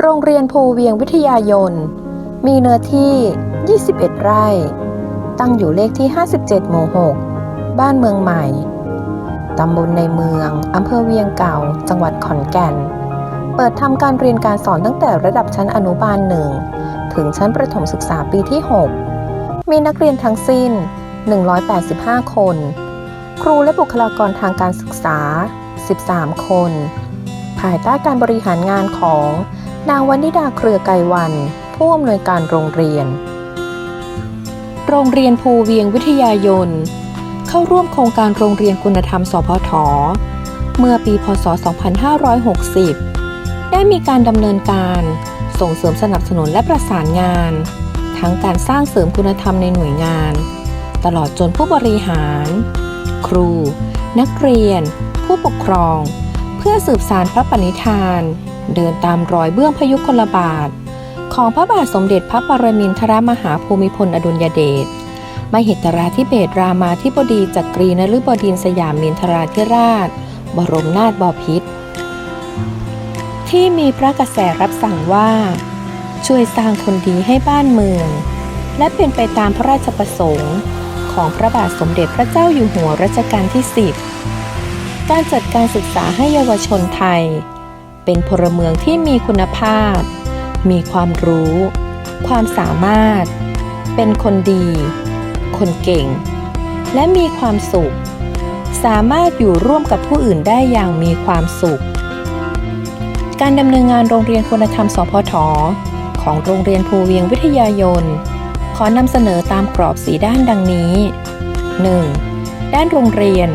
โรงเรียนภูเวียงวิทยายน มีเนื้อที่ 21 ไร่ ตั้งอยู่เลขที่ 57 หมู่ 6 บ้านเมืองใหม่ ตำบลในเมือง อำเภอเวียงเก่า จังหวัดขอนแก่น เปิดทำการเรียนการสอนตั้งแต่ระดับชั้นอนุบาลหนึ่งถึงชั้นประถมศึกษาปีที่ 6 มีนักเรียนทั้งสิ้น 185 คน ครูและบุคลากรทางการศึกษา 13 คน ภายใต้การบริหารงานของ นางวันิดาเครือไกวัน ผู้อำนวยการโรงเรียน โรงเรียนภูเวียงวิทยายน เข้าร่วมโครงการโรงเรียนคุณธรรม สพท เมื่อปีพศ 2560 ได้มีการดำเนินการส่งเสริมสนับสนุนและประสานงาน ทั้งการสร้างเสริมคุณธรรมในหน่วยงาน ตลอดจนผู้บริหาร ครู นักเรียน ผู้ปกครอง เพื่อสืบสารพระปณิธาน เดินตามรอยเบื้องพยุคลบาท ของพระบาทสมเด็จพระปรมินทรมหาภูมิพลอดุลยเดชมหิตราธิเบศรามาธิบดีจักรีนฤบดินสยามมินทราธิราช บรมนาถบพิตรที่มีพระกระแสรับสั่งว่า ช่วยสร้างคนดีให้บ้านเมือง และเป็นไปตามพระราชประสงค์ของพระบาทสมเด็จพระเจ้าอยู่หัวรัชกาลที่ 10 การจัดการศึกษาให้เยาวชนไทย เป็นพลเมืองที่มีคุณภาพ มีความรู้ ความสามารถ เป็นคนดี คนเก่ง และมีความสุข สามารถอยู่ร่วมกับผู้อื่นได้อย่างมีความสุข การดำเนินงานโรงเรียนคุณธรรม สพท ของโรงเรียนภูเวียงวิทยายน ขอนำเสนอตามกรอบสีด้านดังนี้ 1. ด้านโรงเรียน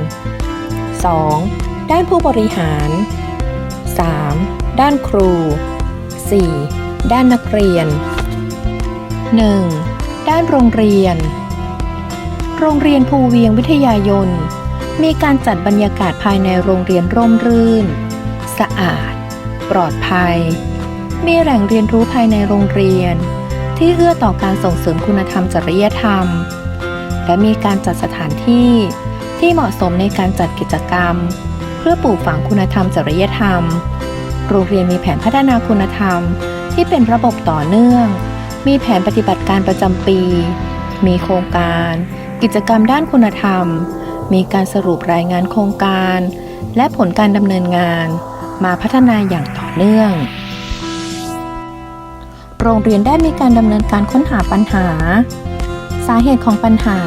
2. ด้านผู้บริหาร 3. ด้านครู 4. ด้านนักเรียน 1. ด้านโรงเรียน โรงเรียนภูเวียงวิทยายน มีการจัดบรรยากาศภายในโรงเรียนร่มรื่น สะอาด ปลอดภัย มีแหล่งเรียนรู้ภายในโรงเรียน ที่เอื้อต่อการส่งเสริมคุณธรรมจริยธรรม และมีการจัดสถานที่ที่เหมาะสมในการจัดกิจกรรม เพื่อปลูกฝังคุณธรรมจริยธรรม โรงเรียนมีแผนพัฒนาคุณธรรม ที่เป็นระบบต่อเนื่อง มีแผนปฏิบัติการประจำปี มีโครงการ กิจกรรมด้านคุณธรรม มีการสรุปรายงานโครงการ และผลการดำเนินงาน มาพัฒนาอย่างต่อเนื่อง โรงเรียนได้มีการดำเนินการค้นหาปัญหา สาเหตุของปัญหา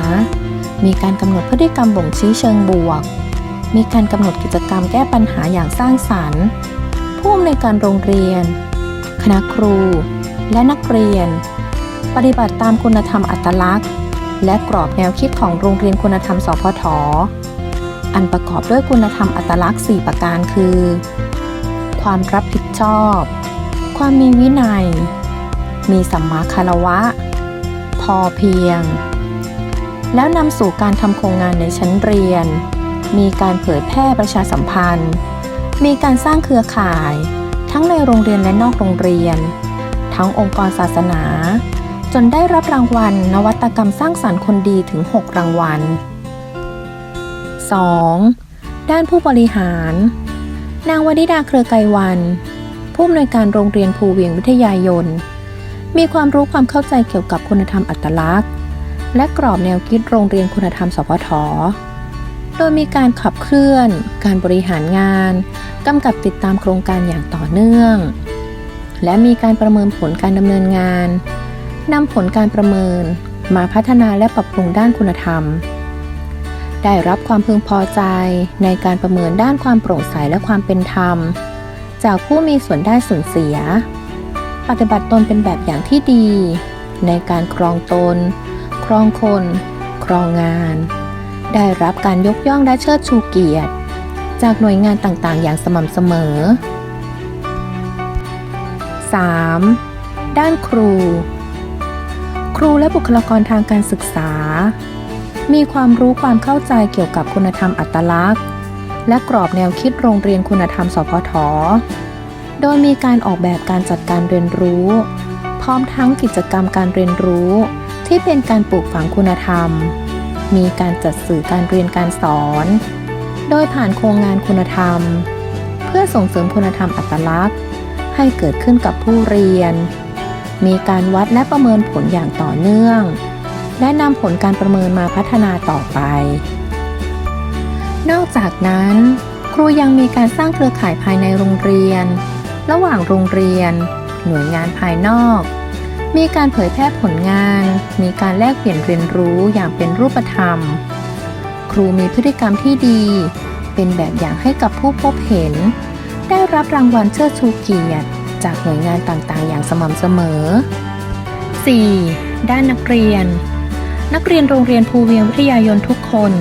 มีการกำหนดพฤติกรรมบ่งชี้เชิงบวก มีการกำหนดกิจกรรมแก้ปัญหาอย่างสร้างสรรค์ ผู้อำนวยการโรงเรียน คณะครู และนักเรียน ปฏิบัติตามคุณธรรมอัตลักษณ์ และกรอบแนวคิดของโรงเรียนคุณธรรมสพทอันประกอบด้วยคุณธรรมอัตลักษณ์ 4 ประการคือ ความรับผิดชอบ ความมีวินัย มีสัมมาคารวะ พอเพียง แล้วนำสู่การทำโครงงานในชั้นเรียน มีการเผยแพร่ประชาสัมพันธ์ มีการสร้างเครือข่าย ทั้งในโรงเรียนและนอกโรงเรียน ทั้งองค์กรศาสนา จนได้รับรางวัล นวัตกรรมสร้างสรรค์คนดีถึง 6 รางวัล 2. ด้านผู้บริหาร นางวนิดาเครือไกรวัน ผู้อำนวยการโรงเรียนภูเวียงวิทยายน มีความรู้ความเข้าใจเกี่ยวกับคุณธรรมอัตลักษณ์ และกรอบแนวคิดโรงเรียนคุณธรรมสพท ดยมีการขับเคลื่อน การบริหารงานกำกับติดตามโครงการอย่างต่อเนื่อง และมีการประเมินผลการดำเนินงานนำผลการประเมินมาพัฒนาและปรับปรุงด้านคุณธรรม ได้รับความพึงพอใจในการประเมินด้านความโปร่งใสและความเป็นธรรม จากผู้มีส่วนได้ส่วนเสีย ปฏิบัติตนเป็นแบบอย่างที่ดี ในการครองตน ครองคน ครองงาน ได้รับการยกย่องและเชิดชูเกียรติ จากหน่วยงานต่างๆ อย่างสม่ำเสมอ 3. ด้านครู ครูและบุคลากรทางการศึกษา มีความรู้ความเข้าใจเกี่ยวกับคุณธรรมอัตลักษณ์ และกรอบแนวคิดโรงเรียนคุณธรรม สพท โดยมีการออกแบบการจัดการเรียนรู้ พร้อมทั้งกิจกรรมการเรียนรู้ ที่เป็นการปลูกฝังคุณธรรม มีการจัดสื่อการเรียนการสอน โดยผ่านโครงงานคุณธรรม เพื่อส่งเสริมคุณธรรมอัตลักษณ์ ให้เกิดขึ้นกับผู้เรียน มีการวัดและประเมินผลอย่างต่อเนื่อง และนำผลการประเมินมาพัฒนาต่อไป นอกจากนั้น ครูยังมีการสร้างเครือข่ายภายในโรงเรียน ระหว่างโรงเรียน หน่วยงานภายนอก มีการเผยแพร่ผลงาน มีการแลกเปลี่ยนเรียนรู้อย่างเป็นรูปธรรม ครูมีพฤติกรรมที่ดี เป็นแบบอย่างให้กับผู้พบเห็น ได้รับรางวัลเชิดชูเกียรติ จากหน่วยงานต่างๆ อย่างสม่ำเสมอ 4. ด้านนักเรียน นักเรียนโรงเรียนภูเวียงวิทยายนทุกคน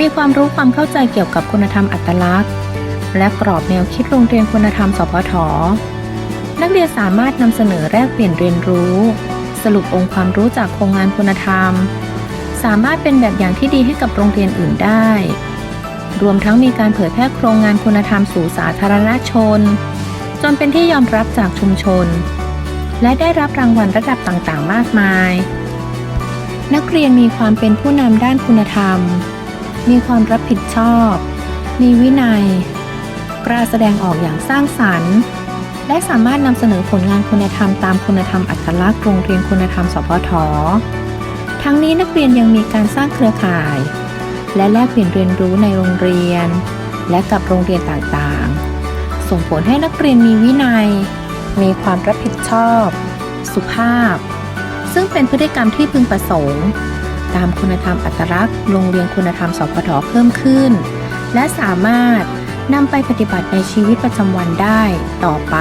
มีความรู้ความเข้าใจเกี่ยวกับคุณธรรมอัตลักษณ์ และกรอบแนวคิดโรงเรียนคุณธรรมสพท นักเรียนสามารถนำเสนอแลกเปลี่ยนเรียนรู้ สรุปองค์ความรู้จากโครงงานคุณธรรม สามารถเป็นแบบอย่างที่ดีให้กับโรงเรียนอื่นได้ รวมทั้งมีการเผยแพร่โครงงานคุณธรรมสู่สาธารณชน จนเป็นที่ยอมรับจากชุมชน และได้รับรางวัลระดับต่างๆ มากมาย นักเรียนมีความเป็นผู้นำด้านคุณธรรม มีความรับผิดชอบ มีวินัยกล้าแสดงออกอย่างสร้างสรรค์ และสามารถนำเสนอผลงานคุณธรรมตามคุณธรรมอัตลักษณ์โรงเรียนคุณธรรมสพททั้งนี้นักเรียนยังมีการสร้างเครือข่าย และแลกเปลี่ยนเรียนรู้ในโรงเรียน และกับโรงเรียนต่างๆ ส่งผลให้นักเรียนมีวินัย มีความรับผิดชอบ สุภาพ ซึ่งเป็นพฤติกรรมที่พึงประสงค์ ตามคุณธรรมอัตลักษณ์โรงเรียนคุณธรรมสพทเพิ่มขึ้น และสามารถ นำไปปฏิบัติในชีวิตประจำวันได้ต่อไป